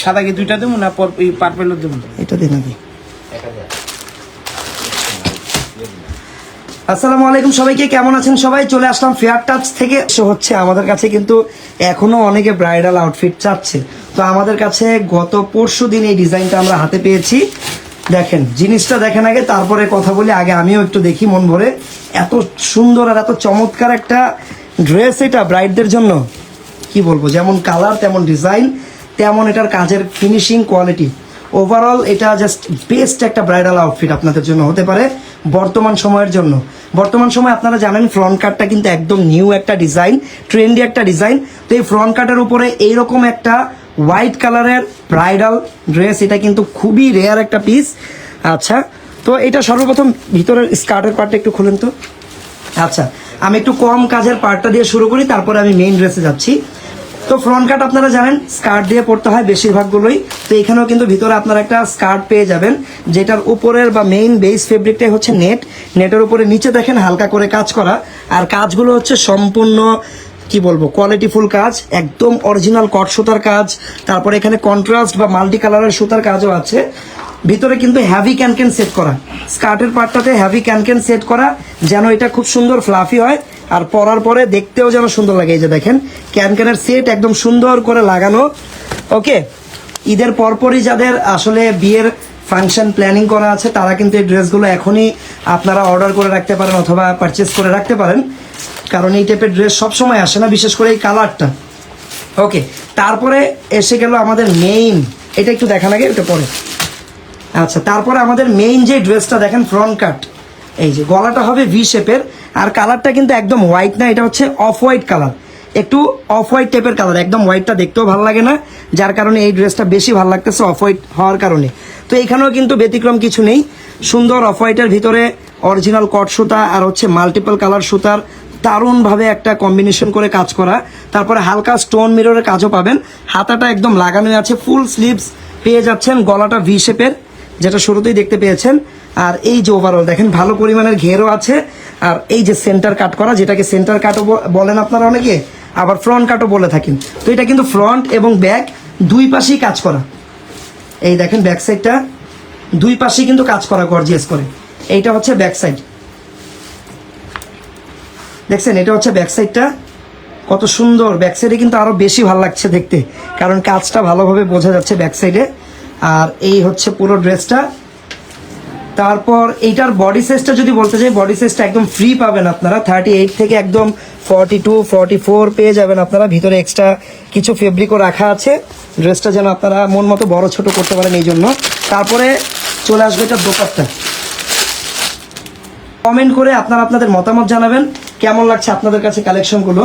সাদা দুইটা এটা আলাইকুম সবাইকে, কেমন আছেন সবাই? চলে আসলাম ফেয়ার টাচ থেকে। হচ্ছে আমাদের কাছে কিন্তু এখনও অনেকে ব্রাইডাল আউটফিট চাচ্ছে। তো আমাদের কাছে গত পরশু দিন এই ডিজাইনটা আমরা হাতে পেয়েছি। দেখেন, জিনিসটা দেখেন আগে, তারপরে কথা বলি, আগে আমিও একটু দেখি মন ভরে। এত সুন্দর আর এত চমৎকার একটা ড্রেস এটা ব্রাইডদের জন্য? কি বলব, যেমন কালার তেমন ডিজাইন তেমন এটার কাজের ফিনিশিং কোয়ালিটি ওভারঅল এটা জাস্ট বেস্ট একটা ব্রাইডাল আউটফিট আপনাদের জন্য হতে পারে বর্তমান সময়ের জন্য। বর্তমান সময় আপনারা জানেন ফ্রন্ট কাটটা কিন্তু একদম নিউ একটা ডিজাইন ট্রেন্ডি একটা ডিজাইন তো এই ফ্রন্ট কাটের উপরে এইরকম একটা হোয়াইট কালারের ব্রাইডাল ড্রেস এটা কিন্তু খুবই রেয়ার একটা পিস আচ্ছা তো এটা সর্বপ্রথম ভিতরের স্কার্টের পার্টটা একটু খুলেন তো। আচ্ছা আমি একটু কম কাজের পার্টটা দিয়ে শুরু করি, তারপরে আমি মেইন ড্রেসে যাচ্ছি। তো ফ্রন্ট কাট আপনারা জানেন স্কার্ট দিয়ে পড়তে হয় বেশিরভাগগুলোই। তো এখানেও কিন্তু ভিতরে আপনারা একটা স্কার্ট পেয়ে যাবেন, যেটার উপরের বা মেইন বেস ফেব্রিকটাই হচ্ছে নেট নেটের উপরে নিচে দেখেন হালকা করে কাজ করা। আর কাজগুলো হচ্ছে সম্পূর্ণ, কি বলব কোয়ালিটিফুল কাজ, একদম অরিজিনাল কট সুতার কাজ। তারপরে এখানে কন্ট্রাস্ট বা মাল্টি কালারের সুতার কাজও আছে। ভিতরে কিন্তু হ্যাভি ক্যানকেন সেট করা। স্কার্টের পার্টটাতে হ্যাভি ক্যানকেন সেট করা, যেন এটা খুব সুন্দর ফ্লাফি হয়, আর পরার পরে দেখতেও যেন সুন্দর লাগে। এই যে দেখেন ক্যানকেনের সেট একদম সুন্দর করে লাগানো। ওকে ঈদের পরপরই যাদের আসলে বিয়ের ফাংশন প্ল্যানিং করা আছে, তারা কিন্তু এই ড্রেসগুলো এখনই আপনারা অর্ডার করে রাখতে পারেন অথবা পারচেস করে রাখতে পারেন। কারণ এই টাইপের ড্রেস সবসময় আসে না, বিশেষ করে এই কালারটা ওকে তারপরে এসে গেল আমাদের মেইন এটা একটু দেখা লাগে এটা পরে। আচ্ছা তারপরে আমাদের মেইন যে ড্রেসটা দেখেন ফ্রন্ট কাট এই যে গলাটা হবে ভি শেপের আর কালারটা কিন্তু একদম হোয়াইট না, এটা হচ্ছে অফ হোয়াইট কালার একটু অফ হোয়াইট টাইপের কালার একদম হোয়াইটটা দেখতেও ভালো লাগে না, যার কারণে এই ড্রেসটা বেশি ভালো লাগতেছে অফ হোয়াইট হওয়ার কারণে। তো এখানেও কিন্তু ব্যতিক্রম কিছু নেই, সুন্দর অফ হোয়াইটের ভিতরে অরিজিনাল কট সুতা আর হচ্ছে মাল্টিপল কালার সুতার দারুণভাবে একটা কম্বিনেশন করে কাজ করা। তারপরে হালকা স্টোন মিররের কাজও পাবেন, হাতাটা একদম লাগানো আছে ফুল স্লিভস পেয়ে যাচ্ছেন গলাটা ভি শেপের যেটা শুরুতেই দেখতে পেয়েছেন। আর এই যে ওভারঅল দেখেন, ভালো পরিমাণের ঘেরও আছে। আর এই যে সেন্টার কাট করা, যেটাকে সেন্টার কাটও বলেন আপনারা অনেকে, আবার ফ্রন্ট কাটও বলে থাকেন। তো এটা কিন্তু ফ্রন্ট এবং ব্যাক দুই পাশেই কাজ করা। এই দেখেন ব্যাক সাইডটা দুই পাশেই কিন্তু কাজ করা গর্জিয়াস করে। এইটা হচ্ছে ব্যাক সাইড দেখছেন, এটা হচ্ছে ব্যাক সাইডটা কত সুন্দর। ব্যাক সাইডে কিন্তু আরও বেশি ভালো লাগছে দেখতে। কারণ কাজটা ভালোভাবে বোঝা যাচ্ছে ব্যাক সাইডে আর এই হচ্ছে পুরো ড্রেসটা। তারপর এইটার বডি সাইজটা যদি বলতে চাই বডি সাইজটা একদম ফ্রি পাবেন আপনারা। থার্টি এইট থেকে একদম ফর্টি টু ফর্টি ফোর পেয়ে যাবেন আপনারা। ভিতরে এক্সট্রা কিছু ফেব্রিকও রাখা আছে। ড্রেসটা যেন আপনারা মন মতো বড় ছোট করতে পারেন এই জন্য। তারপরে চলে আসবে এটা দোপাট্টা। কমেন্ট করে আপনারা আপনাদের মতামত জানাবেন। কেমন লাগছে আপনাদের কাছে কালেকশনগুলো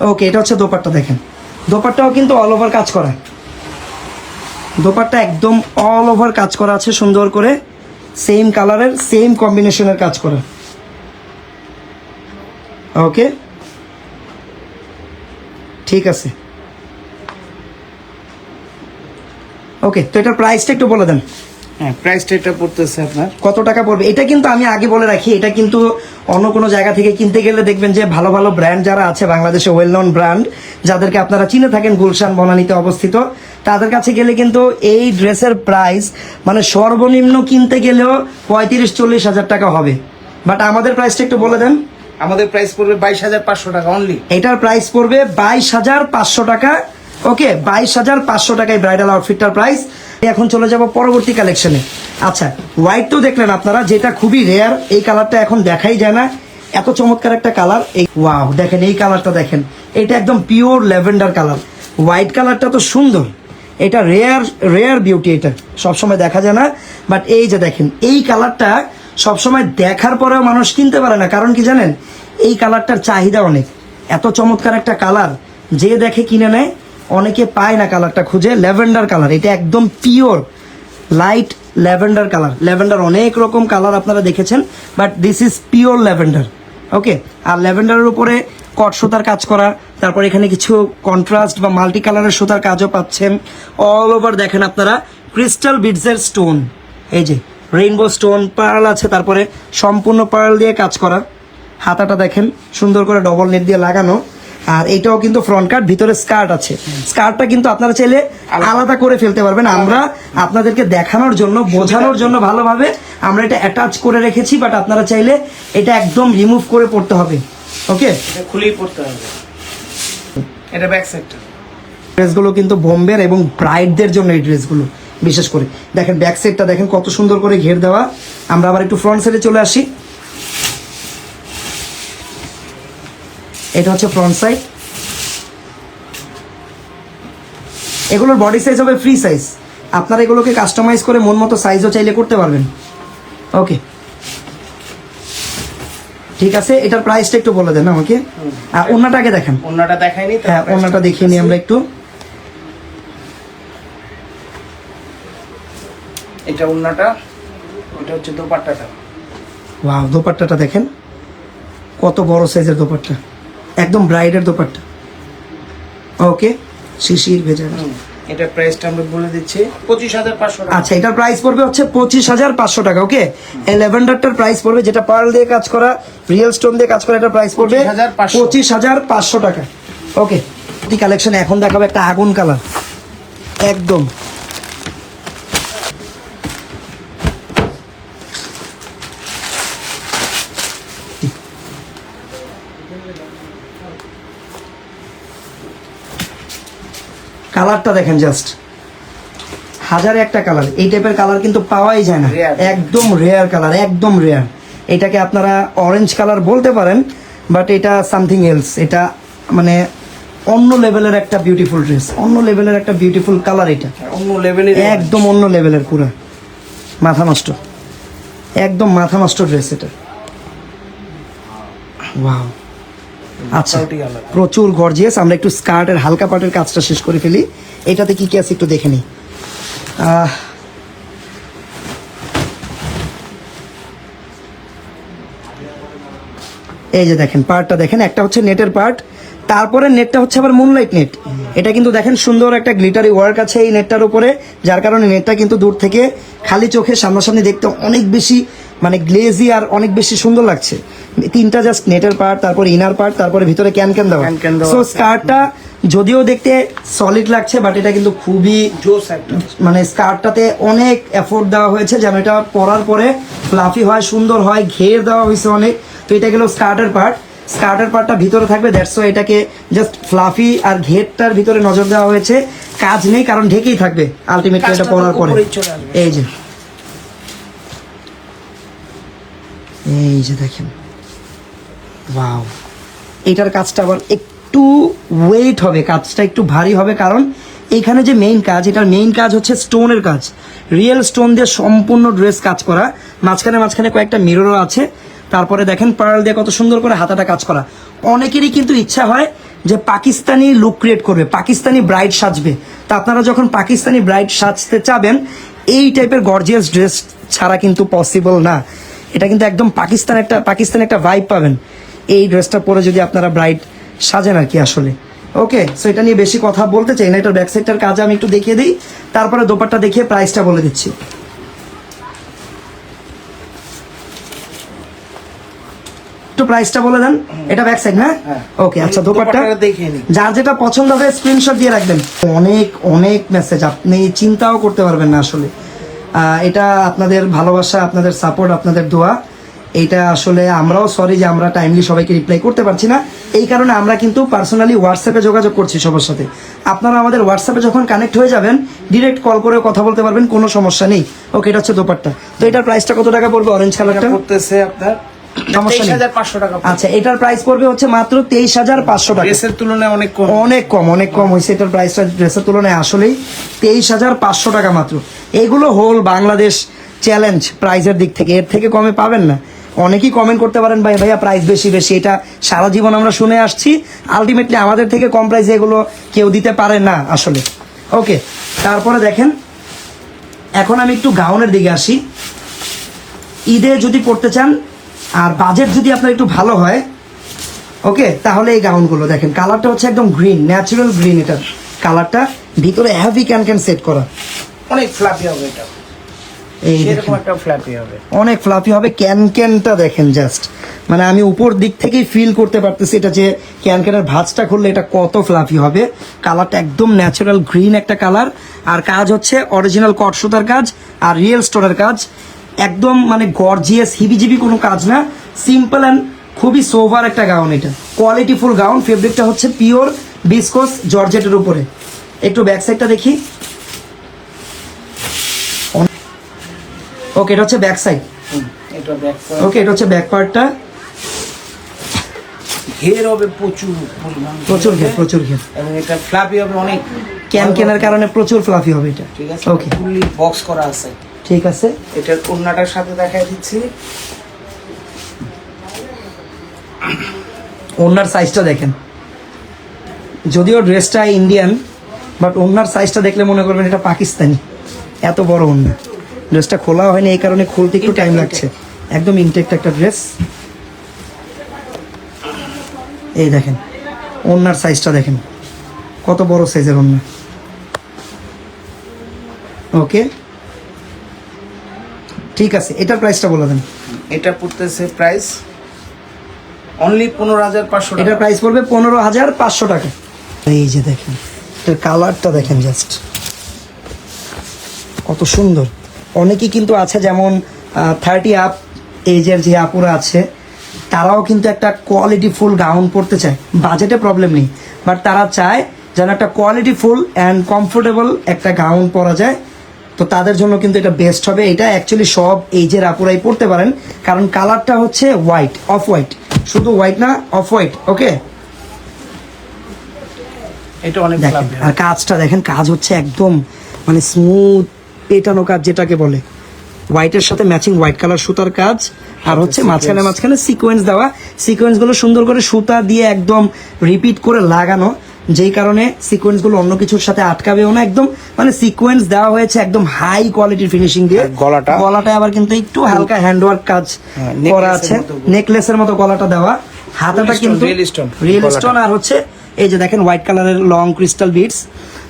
ওকে এটা হচ্ছে দোপাট্টা, দেখেন। দোপাট্টাও কিন্তু অল ওভার কাজ করা দোপাট্টা একদম অল ওভার কাজ করা আছে, সুন্দর করে। সেম কালারের সেম কম্বিনেশনের কাজ করা। ওকে ঠিক আছে। ওকে তো এটার প্রাইসটা একটু বলে দেন। হ্যাঁ প্রাইসটা এটা পড়তেছে আপনার। কত টাকা পড়বে? এটা কিন্তু আমি আগে বলে রাখি এটা কিন্তু অন্য কোনো জায়গা থেকে কিনতে গেলে দেখবেন যে ভালো ভালো ব্র্যান্ড যারা আছে বাংলাদেশে ওয়েল নন ব্র্যান্ড যাদেরকে আপনারা চিনে থাকেন গুলশান বনানীতে অবস্থিত তাদের কাছে গেলে কিন্তু এই ড্রেসের প্রাইস মানে সর্বনিম্ন কিনতে গেলেও পঁয়ত্রিশ চল্লিশ হাজার টাকা হবে। বাট আমাদের প্রাইসটা একটু বলে দেন। আমাদের প্রাইস পড়বে বাইশ হাজার পাঁচশো টাকা অনলি এটার প্রাইস পড়বে বাইশ হাজার পাঁচশো টাকা। ওকে, বাইশ হাজার পাঁচশো টাকায় ব্রাইডাল আউটফিটটার প্রাইস এখন চলে যাব পরবর্তী কালেকশনে আচ্ছা হোয়াইট তো দেখলেন আপনারা, যেটা খুবই রেয়ার এই কালারটা এখন দেখাই যায় না। এত চমৎকার একটা কালার এই ওয়াও দেখেন, এই কালারটা দেখেন। এটা একদম পিওর ল্যাভেন্ডার কালার হোয়াইট কালারটা তো সুন্দর। এটা রেয়ার রেয়ার বিউটি এটা। সবসময় দেখা যায় না। বাট এই যে দেখেন, এই কালারটা সবসময় দেখার পরেও মানুষ কিনতে পারে না। কারণ কি জানেন? এই কালারটার চাহিদা অনেক। এত চমৎকার একটা কালার যে দেখে কিনে নেয় অনেকে পায় না কালারটা খুঁজে, ল্যাভেন্ডার কালার এটা একদম pure light lavender colour lavender অনেক রকম কালার আপনারা দেখেছেন but this is pure lavender okay আর ল্যাভেন্ডারের উপরে কট সুতার কাজ করা, তারপর এখানে কিছু কন্ট্রাস্ট বা মাল্টি কালারের সুতার কাজও পাচ্ছেন। অল ওভার দেখেন আপনারা ক্রিস্টাল বিডসের স্টোন এই যে রেইনবো স্টোন পার্ল আছে, তারপরে সম্পূর্ণ পার্ল দিয়ে কাজ করা। হাতাটা দেখেন, সুন্দর করে ডবল নেট দিয়ে লাগানো। আর এটাও কিন্তু ফ্রন্ট কাট ভিতরে স্কার্ট আছে। স্কার্টটা কিন্তু আপনারা চাইলে আলাদা করে ফেলতে পারবেন। আমরা আপনাদেরকে দেখানোর জন্য বোঝানোর জন্য ভালোভাবে আমরা এটা অ্যাটাচ করে রেখেছি বাট আপনারা চাইলে এটা একদম রিমুভ করে পড়তে হবে। ওকে খুলেই পড়তে হবে। এটা ব্যাক সাইডটা ড্রেসগুলো কিন্তু বোম্বের এবং ব্রাইডদের জন্য এই ড্রেসগুলো বিশেষ করে। দেখেন ব্যাক সাইডটা দেখেন কত সুন্দর করে ঘের দেওয়া। আমরা আবার একটু ফ্রন্ট সাইডে চলে আসি। এটা হচ্ছে ফ্রন্ট সাইড এগুলোর বডি সাইজ হবে ফ্রি সাইজ আপনারা এগুলোকে কাস্টমাইজ করে মন মতো সাইজও চাইলে করতে পারবেন। ওকে ঠিক আছে? এটার প্রাইসটা একটু বলে দেন আমাকে। আর অন্যটাকে দেখেন। অন্যটা দেখায়নি তার হ্যাঁ অন্যটা দেখিয়ে নিই আমরা একটু। এটা অন্যটা ওটা হচ্ছে দোপাট্টাটা। ওয়াও দোপাট্টাটা দেখেন। কত বড় সাইজের দোপাট্টা। একদম ব্রাইডের দোপাট্টা। ওকে শিশির ভেজা এটার প্রাইসটা আমরা বলে দিচ্ছি পঁচিশ হাজার পাঁচশো আচ্ছা এটার প্রাইস পড়বে হচ্ছে পঁচিশ হাজার পাঁচশো টাকা ওকে ল্যাভেন্ডারটার প্রাইস পড়বে যেটা পার্ল দিয়ে কাজ করা রিয়েল স্টোন দিয়ে কাজ করা এটার প্রাইস পড়বে পঁচিশ হাজার পাঁচশো। টাকা ওকে কালেকশন এখন দেখাবে একটা আগুন কালার একদম। কালারটা দেখেন জাস্ট হাজারে একটা কালার। এই টাইপের কালার কিন্তু পাওয়াই যায় না। একদম রেয়ার কালার একদম রেয়ার এটাকে আপনারা অরেঞ্জ কালার বলতে পারেন বাট এটা সামথিং এলস এটা মানে অন্য লেভেলের একটা বিউটিফুল ড্রেস অন্য লেভেলের একটা বিউটিফুল কালার এটা। অন্য লেভেলের একদম অন্য লেভেলের পুরা। মাথা নষ্ট। একদম মাথা নষ্ট ড্রেস এটা। ওয়াও আচ্ছা। প্রচুর গর্জিয়াস আমরা একটু স্কার্টের হালকা পাটের কাজটা শেষ করে ফেলি। এটাতে কি কি আছে একটু দেখে নিই এই যে দেখেন পার্টটা দেখেন। একটা হচ্ছে নেটের পার্ট তারপরে নেটটা হচ্ছে আবার মুনলাইট নেট এটা কিন্তু দেখেন সুন্দর একটা গ্লিটারি ওয়ার্ক আছে এই নেটটার উপরে। যার কারণে নেটটা কিন্তু দূর থেকে খালি চোখে সামনাসামনি দেখতে অনেক বেশি মানে গ্লেজি আর অনেক বেশি সুন্দর লাগছে। তিনটা জাস্ট নেটের পার্ট তারপর ইনার পার্ট তারপরে ভিতরে ক্যান ক্যান দেওয়া। সো। স্কার্টটা যদিও দেখতে সলিড লাগছে বাট এটা কিন্তু খুবই জোস একটা। মানে স্কার্টটাতে অনেক এফোর্ট দেওয়া হয়েছে যেন এটা পরার পরে ফ্লাফি হয় সুন্দর হয় ঘের দেওয়া হয়েছে অনেক। তো এটা গেল স্কার্টের পার্ট স্কার্টের পার্টটা ভিতরে থাকবে দ্যাটস এটাকে জাস্ট ফ্লাফি আর ঘেরটার ভিতরে নজর দেওয়া হয়েছে। কাজ নেই কারণ ঢেকেই থাকবে। আলটিমেটলি এটা পরার পরে। এই যে। এই যে দেখেন। ওয়াও এটার কাজটা আবার একটু ওয়েট হবে, কাজটা একটু ভারী হবে, কারণ এখানে যে মেইন কাজ, এটার মেইন কাজ হচ্ছে স্টোনের কাজ। রিয়েল স্টোন দিয়ে সম্পূর্ণ ড্রেস কাজ করা। মাঝখানে মাঝখানে কয়েকটা মিররও আছে। তারপরে দেখেন পার্ল দিয়ে কত সুন্দর করে হাতাটা কাজ করা। অনেকেরই কিন্তু ইচ্ছা হয় যে পাকিস্তানি লুক ক্রিয়েট করবে, পাকিস্তানি ব্রাইড সাজবে। তা আপনারা যখন পাকিস্তানি ব্রাইড সাজতে চাবেন, এই টাইপের গর্জিয়াস ড্রেস ছাড়া কিন্তু পসিবল না। এটা কিন্তু একদম পাকিস্তান একটা পাকিস্তান একটা ভাইব পাবেন। এই ড্রেসটা পরে যদি আপনারা ব্রাইট সাজেন আর কি আসলে। ওকে সো এটা নিয়ে বেশি কথা বলতে চাই না এটার ব্যাক সাইডটার কাজ আমি একটু দেখিয়ে দিই। তারপরে দোপাট্টা দেখিয়ে প্রাইসটা বলে দিচ্ছি। একটু প্রাইসটা বলে দেন। এটা ব্যাক সাইড না হ্যাঁ। ওকে আচ্ছা দোপাট্টা। যার যেটা পছন্দ হবে স্ক্রিনশট দিয়ে রাখবেন। অনেক অনেক মেসেজ আপনি চিন্তাও করতে পারবেন না আসলে। এটা আপনাদের ভালোবাসা আপনাদের সাপোর্ট আপনাদের দোয়া। এটা আসলে আমরাও সরি যে আমরা টাইমলি সবাইকে রিপ্লাই করতে পারছি না। এই কারণে আমরা কিন্তু পার্সোনালি হোয়াটসঅ্যাপে যোগাযোগ করছি সবার সাথে। আপনারা আমাদের হোয়াটসঅ্যাপে যখন কানেক্ট হয়ে যাবেন ডিরেক্ট কল করে কথা বলতে পারবেন কোনো সমস্যা নেই। ওকে এটা হচ্ছে দোপাট্টা। তো এটার প্রাইসটা কত টাকা পড়বে অরেঞ্জ কালারটা পড়তেছে আপনার আচ্ছা এটার প্রাইস পড়বে হচ্ছে মাত্র তেইশ হাজার পাঁচশো টাকা। ড্রেসের তুলনায় অনেক কম। অনেক কম অনেক কম হয়েছে। এটার প্রাইসটা ড্রেসের তুলনায় আসলেই তেইশ হাজার পাঁচশো টাকা মাত্র। এগুলো হোল বাংলাদেশ চ্যালেঞ্জ প্রাইসের দিক থেকে। এর থেকে কমে পাবেন না। অনেকেই কমেন্ট করতে পারেন, ভাই, ভাইয়া প্রাইস বেশি বেশি। এটা সারা জীবন আমরা শুনে আসছি। আলটিমেটলি আমাদের থেকে কম প্রাইসে এগুলো কেউ দিতে পারে না আসলে। ওকে তারপরে দেখেন, এখন আমি একটু গাউনের দিকে আসি। ঈদে যদি পড়তে চান, আর বাজেট যদি আপনার একটু ভালো হয় ওকে তাহলে এই গাউনগুলো দেখেন। কালারটা হচ্ছে একদম গ্রিন ন্যাচারাল গ্রিন এটা কালারটা ভিতরে হ্যাভি ক্যান ক্যান সেট করা। অনেক ফ্লাফি হবে এটা। এই একটা ফ্ল্যাপি হবে। অনেক হবে ক্যানটা দেখেন জাস্ট মানে আমি উপর দিক থেকেই ফিল করতে পারতেছি এটা যে ক্যান ক্যানের ভাঁজটা খুললে এটা কত ফ্লাফি হবে। কালারটা একদম ন্যাচারাল গ্রিন একটা কালার আর কাজ হচ্ছে অরিজিনাল কট সুতার কাজ আর রিয়েল স্টোরের কাজ। একদম মানে গর্জিয়াস হিবিজিবি কোনো কাজ না। সিম্পল অ্যান্ড খুবই সোভার একটা গাউন এটা। কোয়ালিটিফুল গাউন ফেব্রিকটা হচ্ছে পিওর বিসকোস জর্জেটের উপরে। একটু ব্যাক সাইডটা দেখি। ওকে এটা হচ্ছে ব্যাক সাইড এটা ব্যাক ওকে এটা হচ্ছে ব্যাক পার্টটা ঘের হবে প্রচুর প্রচুর ঘের প্রচুর ঘের। এবং এটা ফ্ল্যাপি হবে অনেক। ক্যান কেনার কারণে প্রচুর ফ্লাফি হবে এটা। ঠিক আছে ওকে ফুললি বক্স করা আছে। ঠিক আছে। এটার ওড়নাটার সাথে দেখাই দিচ্ছি। ওনার সাইজটা দেখেন। যদিও ড্রেসটা ইন্ডিয়ান বাট ওনার সাইজটা দেখলে মনে করবেন এটা পাকিস্তানি। এত বড় ওনা ড্রেসটা খোলা হয়নি এই কারণে খুলতে একটু টাইম লাগছে। একদম ইনটেক্ট একটা ড্রেস এই দেখেন ওনার সাইজটা দেখেন। কত বড় সাইজের ওনা ওকে ঠিক আছে এটার প্রাইসটা বলে দেন। এটা পড়তেছে প্রাইস অনলি পনেরো হাজার পাঁচশো এটার প্রাইস পড়বে পনেরো হাজার পাঁচশো টাকা। এই যে দেখেন এটার কালারটা দেখেন জাস্ট কত সুন্দর। অনেকেই কিন্তু আছে যেমন থার্টি আপ এজের যে আপুরা আছে তারাও কিন্তু একটা কোয়ালিটি ফুল গাউন পরতে চায়। বাজেটে প্রবলেম নেই। বাট তারা চায় যেন একটা কোয়ালিটি ফুল অ্যান্ড কমফোর্টেবল একটা গাউন পরা যায়। তো তাদের জন্য কিন্তু এটা বেস্ট হবে। এটা অ্যাকচুয়ালি সব এইজের আপুরাই পড়তে পারেন। কারণ কালারটা হচ্ছে হোয়াইট অফ হোয়াইট শুধু হোয়াইট না অফ হোয়াইট ওকে এটা অনেক আর কাজটা দেখেন কাজ হচ্ছে একদম মানে স্মুথ পেটানো কাজ যেটাকে বলে। হোয়াইটের সাথে ম্যাচিং হোয়াইট কালার সুতার কাজ আর হচ্ছে মাঝখানে মাঝখানে সিকোয়েন্স দেওয়া। সিকোয়েন্সগুলো সুন্দর করে সুতা দিয়ে একদম রিপিট করে লাগানো যেই কারণে সিকোয়েন্সগুলো অন্য কিছুর সাথে আটকাবেও না একদম। মানে সিকোয়েন্স দেওয়া হয়েছে একদম হাই কোয়ালিটির ফিনিশিং দিয়ে। গলাটা? গলাটা আবার কিন্তু একটু হালকা হ্যান্ডওয়ার্ক কাজ হ্যাঁ, করা আছে। নেকলেসের মতো গলাটা দেওয়া। হাতাটা কিন্তু রিয়েল স্টোন আর হচ্ছে এই যে দেখেন হোয়াইট কালারের লং ক্রিস্টাল বিটস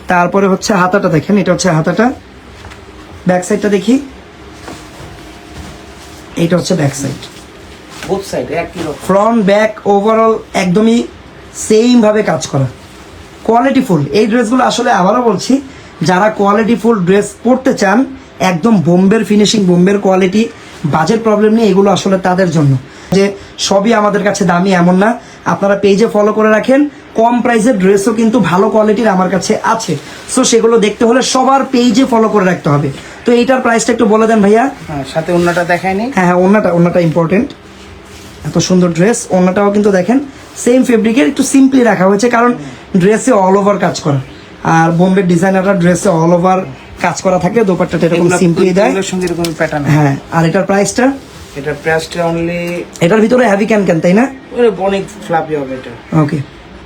তারপরে হচ্ছে হাতাটা দেখেন এটা হচ্ছে হাতাটা। ব্যাক সাইডটা দেখি। এটা হচ্ছে ব্যাক সাইড বোথ সাইড একই রকম। ফ্রন্ট ব্যাক ওভারঅল একদমই সেম ভাবে কাজ করা। কোয়ালিটি ফুল এই ড্রেসগুলো আসলে আবারও বলছি যারা কোয়ালিটি ফুল ড্রেস পরতে চান একদম বোম্বের ফিনিশিং বোম্বের কোয়ালিটি বাজেট প্রবলেম নেই এগুলো আসলে তাদের জন্য। যে সবই আমাদের কাছে দামি এমন না। আপনারা পেজে ফলো করে রাখেন কম প্রাইসের ড্রেসও কিন্তু ভালো কোয়ালিটির আমার কাছে আছে। সো সেগুলো দেখতে হলে সবার পেজে ফলো করে রাখতে হবে। তো এইটার প্রাইসটা একটু বলে দেন ভাইয়া। হ্যাঁ সাথে ওড়নাটা দেখায়নি। হ্যাঁ হ্যাঁ ওনাটা ওনাটা ইম্পর্টেন্ট এত সুন্দর ড্রেস ওনাটাও কিন্তু দেখেন সেম ফেব্রিকের একটু সিম্পলি রাখা হয়েছে কারণ ড্রেসে অল ওভার কাজ করা। আর বোম্বের ডিজাইনাররা ড্রেসে অল ওভার কাজ করা থাকে দোপাট্টাটা এরকম সিম্পলি দেয়। সঙ্গে এরকম প্যাটার্ন হ্যাঁ। আর এটার প্রাইসটা এটা প্রাইসটা অনলি এটার ভিতরে হ্যাভি ক্যান ক্যান তাই না? অনেক ফ্ল্যাপি হবে এটা। ওকে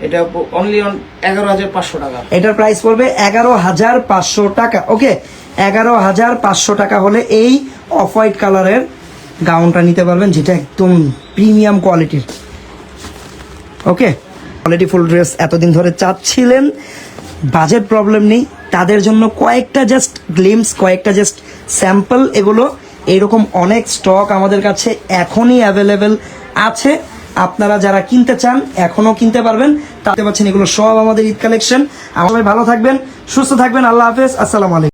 এটা অনলি অন এগারো হাজার পাঁচশো টাকা। এটার প্রাইস পড়বে এগারো হাজার পাঁচশো টাকা। ওকে এগারো হাজার পাঁচশো টাকা হলে এই অফ হোয়াইট কালারের গাউনটা নিতে পারবেন, যেটা একদম প্রিমিয়াম কোয়ালিটির। ওকে? কোয়ালিটি ফুল ড্রেস এতদিন ধরে চাচ্ছিলেন, বাজেট প্রবলেম নেই, তাদের জন্য কয়েকটা জাস্ট গ্লিমস, কয়েকটা জাস্ট স্যাম্পল, এগুলো এরকম অনেক স্টক আমাদের কাছে এখনই অ্যাভেলেবেল আছে। আপনারা যারা কিনতে চান, এখনও কিনতে পারবেন। তাতে পাচ্ছেন এগুলো সব আমাদের ঈদ কালেকশন। আমাদের ভালো থাকবেন, সুস্থ থাকবেন, আল্লাহ হাফেজ, আসসালামু আলাইকুম।